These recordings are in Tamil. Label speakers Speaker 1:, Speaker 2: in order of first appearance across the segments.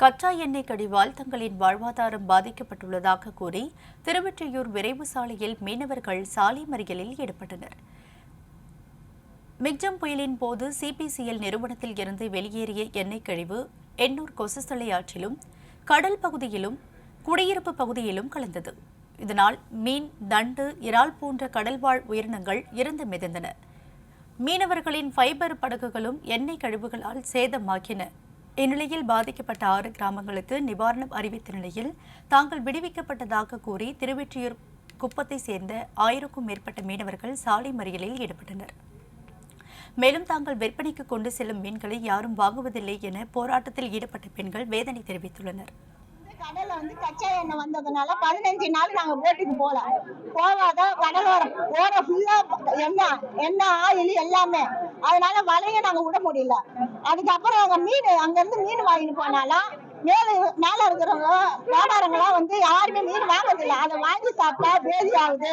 Speaker 1: கச்சா எண்ணெய் கடிவால் தங்களின் வாழ்வாதாரம் பாதிக்கப்பட்டுள்ளதாக கூறி திருவெற்றியூர் விரைவு சாலையில் மீனவர்கள் சாலை மறியலில் ஈடுபட்டனர். மிக்ஜம் புயலின் போது சிபிசிஎல் நிறுவனத்தில் இருந்து வெளியேறிய எண்ணெய் கழிவு எண்ணூர் கொசுசலை ஆற்றிலும் கடல் பகுதியிலும் குடியிருப்பு பகுதியிலும் கலந்தது. இதனால் மீன் தண்டு இறால் போன்ற கடல்வாழ் உயிரினங்கள் இறந்து மிதந்தன. மீனவர்களின் ஃபைபர் படகுகளும் எண்ணெய் கழிவுகளால் சேதமாகின. இந்நிலையில் பாதிக்கப்பட்ட ஆறு கிராமங்களுக்கு நிவாரணம் அறிவித்த நிலையில் தாங்கள் விடுவிக்கப்பட்டதாக கூறி திருவெற்றியூர் குப்பத்தை சேர்ந்த ஆயிரக்கும் மேற்பட்ட மீனவர்கள் சாலை மறியலில் ஈடுபட்டனர். மேலும் தாங்கள் விற்பனைக்கு கொண்டு செல்லும் மீன்களை யாரும் வாங்குவதில்லை என போராட்டத்தில் ஈடுபட்ட பெண்கள் வேதனை தெரிவித்துள்ளனர்.
Speaker 2: கடல்ல வந்து கச்சா எண்ணெய் வந்ததுனால பதினஞ்சு நாள் நாங்க போட்டுக்கு போல. போகாத கடலோரம் ஓர ஃபுல்லா எண்ணெய் எண்ணெய் ஆயில் எல்லாமே. அதனால வலைய நாங்க விட முடியல. அதுக்கப்புறம் அங்க மீன் அங்க இருந்து மீன் வாங்கிட்டு போனாலும் மேல மேல இருக்கிறவங்க வியாபாரங்களாம் வந்து யாருமே மீன் வாங்குறதில்ல. அதை வாங்கி சாப்பிட்டா பேதி ஆகுது.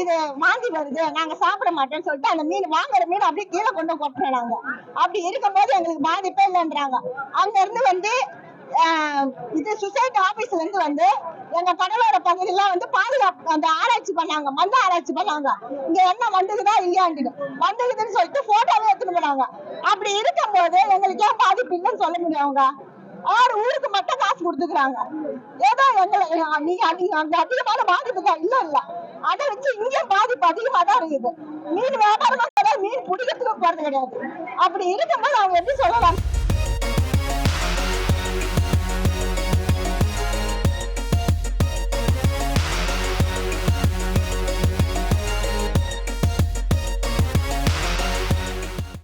Speaker 2: இது வாந்தி வருது. நாங்க சாப்பிட மாட்டோம்னு சொல்லிட்டு அந்த மீன் வாங்குற மீன் அப்படியே கீழே கொண்டு கொட்டுறோம் நாங்க அப்படி இருக்கும்போது எங்களுக்கு பாதிப்பே இல்லைன்றாங்க. அங்க இருந்து வந்து இது சொசைட்டி ஆபீஸ்ல இருந்து வந்து எங்க கடலோர பகுதியெல்லாம் வந்து பாதுகாப்பு அந்த ஆராய்ச்சி பண்ணாங்க. மந்த ஆராய்ச்சி பண்ணாங்க. இங்க என்ன வந்துக்குதா இல்லையாண்டு வந்ததுன்னு சொல்லிட்டு போட்டோவே எடுத்துட்டு போனாங்க. அப்படி இருக்கும்போது எங்களுக்கு ஏன் பாதிப்பு இல்லைன்னு சொல்ல முடியும் அவங்க ஆறு ஊருக்கு மட்டும் காசு கொடுத்துக்கிறாங்க. ஏதோ எங்களை நீங்க நீங்க அங்க அதிகமான பாதிப்பு இல்ல இல்ல. அதை வச்சு இங்கே பாதிப்பு அதிகமா தான் இருக்குது. மீன் வியாபாரமா மீன் பிடிக்கிறதுக்கு போறது கிடையாது. அப்படி இருக்கும்போது அவங்க எப்படி சொல்லலாம்?